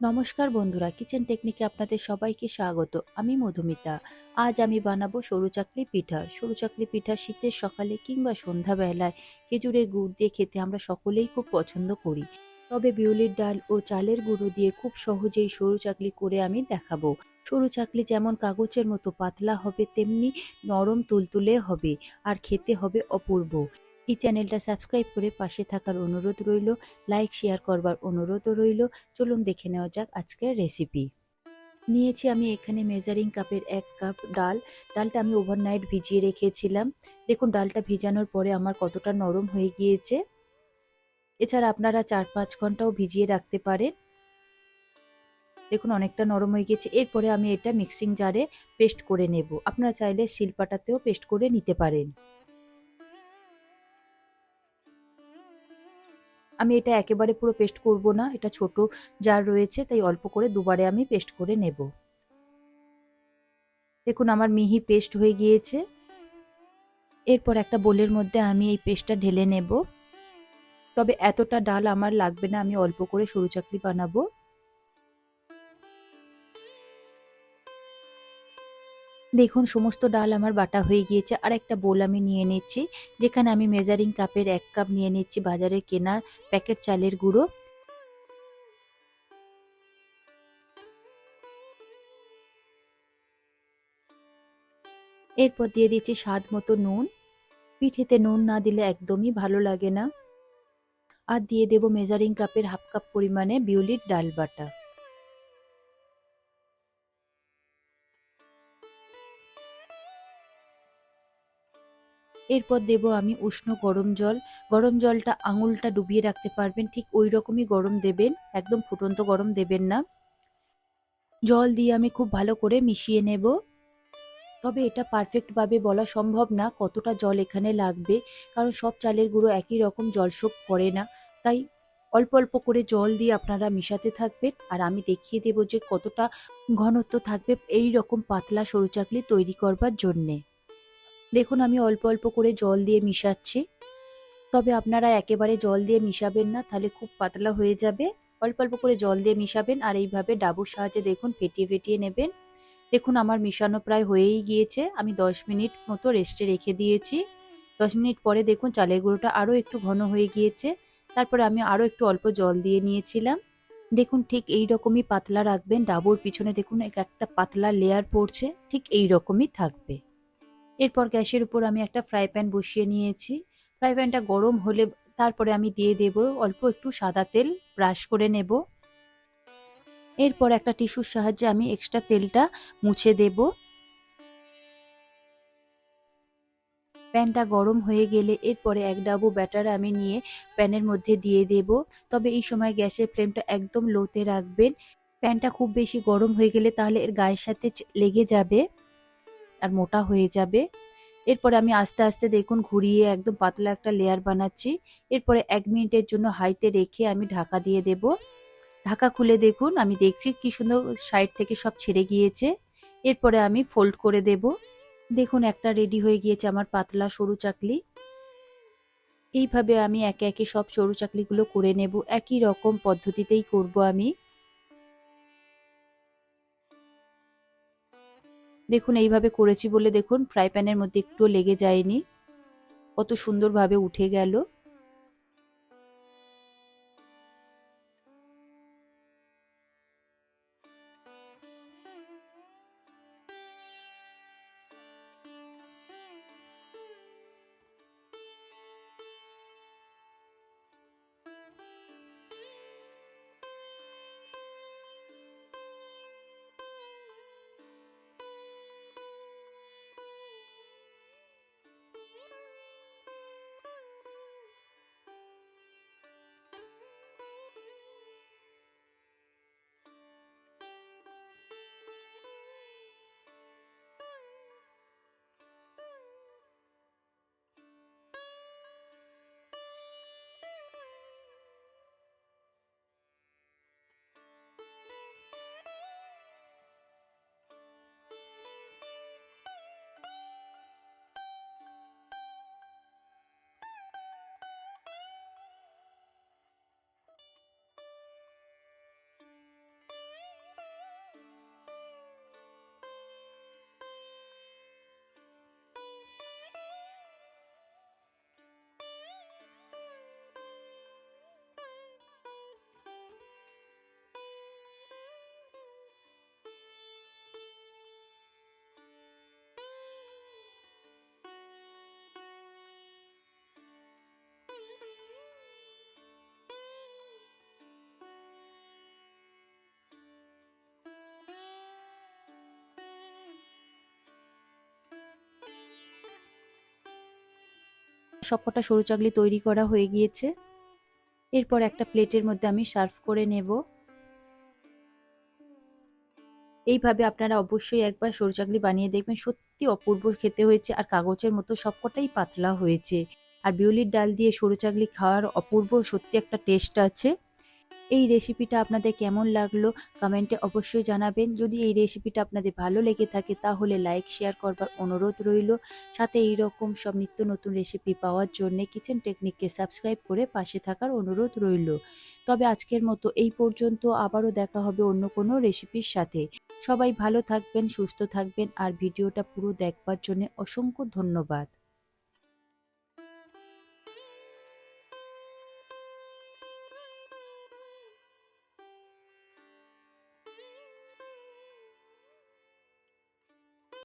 নমস্কার বন্ধুরা কিচেন টেকনিকে আপনাদের সবাইকে স্বাগত। আমি মধুমিতা। আজ আমি বানাবো সরু চাকলি পিঠা। সরু চাকলি পিঠা শীতের সকালে কিংবা সন্ধ্যাবেলায় খেজুরের গুড় দিয়ে খেতে আমরা সকলেই খুব পছন্দ করি। তবে বিউলির ডাল ও চালের গুঁড়ো দিয়ে খুব সহজেই সরু চাকলি করে আমি দেখাবো। সরু চাকলি যেমন কাগজের মতো পাতলা হবে, তেমনি নরম তুলতুলে হবে, আর খেতে হবে অপূর্ব। এই চ্যানেলটা সাবস্ক্রাইব করে পাশে থাকার অনুরোধ রইল, লাইক, শেয়ার করবার অনুরোধও রইল। চলুন দেখে নেওয়া যাক আজকের রেসিপি নিয়েছি আমি এখানে মেজারিং কাপের এক কাপ ডাল। ডালটা আমি ওভারনাইট ভিজিয়ে রেখেছিলাম। দেখুন, ডালটা ভিজানোর পরে আমার কতটা নরম হয়ে গিয়েছে। এছাড়া আপনারা চার পাঁচ ঘন্টাও ভিজিয়ে রাখতে পারেন। দেখুন, অনেকটা নরম হয়ে গেছে এরপরে আমি এটা মিক্সিং জারে পেস্ট করে নেব। আপনারা চাইলে শিলপাটাতেও পেস্ট করে নিতে পারেন। আমি এটা একেবারে পুরো পেস্ট করব না, এটা ছোট জার রয়েছে, তাই অল্প করে দুবারে আমি পেস্ট করে নেব। দেখুন আমার মিহি পেস্ট হয়ে গিয়েছে। এরপর একটা বোলের মধ্যে আমি এই পেস্টটা ঢেলে নেব। তবে এতটা ডাল আমার লাগবে না, আমি অল্প করে সরু চাকরি বানাবো। দেখুন, সমস্ত ডাল আমার বাটা হয়ে গিয়েছে। আর একটা বোল আমি নিয়ে নিচ্ছি, যেখানে আমি মেজারিং কাপের এক কাপ নিয়ে নিচ্ছি, বাজারে কেনা প্যাকেট চালের গুঁড়ো। এরপর দিয়ে দিচ্ছি স্বাদ মতো নুন। পিঠেতে নুন না দিলে একদমই ভালো লাগে না। আর দিয়ে দেব মেজারিং কাপের হাফ কাপ পরিমাণে বিউলির ডাল বাটা। এরপর দেব আমি উষ্ণ গরম জল। গরম জলটা আঙুলটা ডুবিয়ে রাখতে পারবেন, ঠিক ওই রকমই গরম দেবেন, একদম ফুটন্ত গরম দেবেন না। জল দিয়ে আমি খুব ভালো করে মিশিয়ে নেব। তবে এটা পারফেক্টভাবে বলা সম্ভব না কতটা জল এখানে লাগবে, কারণ সব চালের গুঁড়ো একই রকম জল জলসোপ করে না। তাই অল্প অল্প করে জল দিয়ে আপনারা মিশাতে থাকবেন, আর আমি দেখিয়ে দেব যে কতটা ঘনত্ব থাকবে এই রকম পাতলা সরু চাকলি তৈরি করবার জন্যে। দেখুন, আমি অল্প অল্প করে জল দিয়ে মিশাচ্ছি। তবে আপনারা একেবারে জল দিয়ে মিশাবেন না, তাহলে খুব পাতলা হয়ে যাবে। অল্প অল্প করে জল দিয়ে মিশাবেন আর এইভাবে ডাবুর সাহায্যে দেখুন, ফেটিয়ে ফেটিয়ে নেবেন। দেখুন, আমার মিশানো প্রায় হয়েই গিয়েছে। আমি দশ মিনিট মতো রেস্টে রেখে দিয়েছি। দশ মিনিট পরে দেখুন, চালের গুঁড়োটা আরও একটু ঘন হয়ে গিয়েছে। তারপরে আমি আরও একটু অল্প জল দিয়ে নিয়েছিলাম। দেখুন, ঠিক এই রকমই পাতলা রাখবেন। ডাবুর পিছনে দেখুন, এক একটা পাতলা লেয়ার পড়ছে। ঠিক এই রকমই থাকবে। এরপর গ্যাসের উপর আমি একটা ফ্রাই প্যান বসিয়ে নিয়েছি। ফ্রাই প্যানটা গরম হলে তারপরে আমি দিয়ে দেব অল্প একটু সাদা তেল ব্রাশ করে নেব। এরপর একটা টিস্যুর সাহায্যে আমি এক্সট্রা তেলটা মুছে দেব। প্যানটা গরম হয়ে গেলে এরপরে এক ডাবু ব্যাটার আমি নিয়ে প্যানের মধ্যে দিয়ে দেব। তবে এই সময় গ্যাসের ফ্লেমটা একদম লোতে রাখবেন। প্যানটা খুব বেশি গরম হয়ে গেলে তাহলে এর গায়ের সাথে লেগে যাবে। আর মোটা হয়ে যাবে। এরপরে আমি আস্তে আস্তে দেখুন ঘুরিয়ে একদম পাতলা একটা লেয়ার বানাচ্ছি। এরপরে এক মিনিটের জন্য হাইতে রেখে আমি ঢাকা দিয়ে দেব। ঢাকা খুলে দেখুন, আমি দেখছি কি সুন্দর সাইড থেকে সব ছেড়ে গিয়েছে। এরপরে আমি ফোল্ড করে দেব। দেখুন একটা রেডি হয়ে গিয়েছে আমার পাতলা সরু চাকলি। এইভাবে আমি একে একে সব সরু চাকলিগুলো করে নেব। একই রকম পদ্ধতিতেই করব আমি। দেখুন, এইভাবে করেছি বলে দেখুন ফ্রাই প্যানের মধ্যে একটুও লেগে যায়নি। কত সুন্দরভাবে উঠে গেল। সবকটা সরু চাকলি তৈরি করা হয়ে গিয়েছে। এরপর একটা প্লেটের মধ্যে আমি সার্ভ করে নেব। এইভাবে আপনারা অবশ্যই একবার সরু চাকলি বানিয়ে দেখবেন। সত্যি অপূর্ব খেতে হয়েছে আর কাগজের মতো সবকটাই পাতলা হয়েছে। আর বিউলির ডাল দিয়ে সরু চাকলি খাওয়ার অপূর্ব সত্যি একটা টেস্ট আছে। এই রেসিপিটা আপনাদের কেমন লাগল? কমেন্টে অবশ্যই জানাবেন। যদি এই রেসিপিটা আপনাদের ভালো লেগে থাকে, তাহলে লাইক শেয়ার করবার অনুরোধ রইল। সাথে এই রকম সব নিত্য নতুন রেসিপি পাওয়ার জন্য কিচেন টেকনিককে সাবস্ক্রাইব করে পাশে থাকার অনুরোধ রইল। তবে আজকের মতো এই পর্যন্ত। আবারও দেখা হবে অন্য কোনো রেসিপির সাথে। সবাই ভালো থাকবেন, সুস্থ থাকবেন। আর ভিডিওটা পুরো দেখবার জন্য অসংখ্য ধন্যবাদ।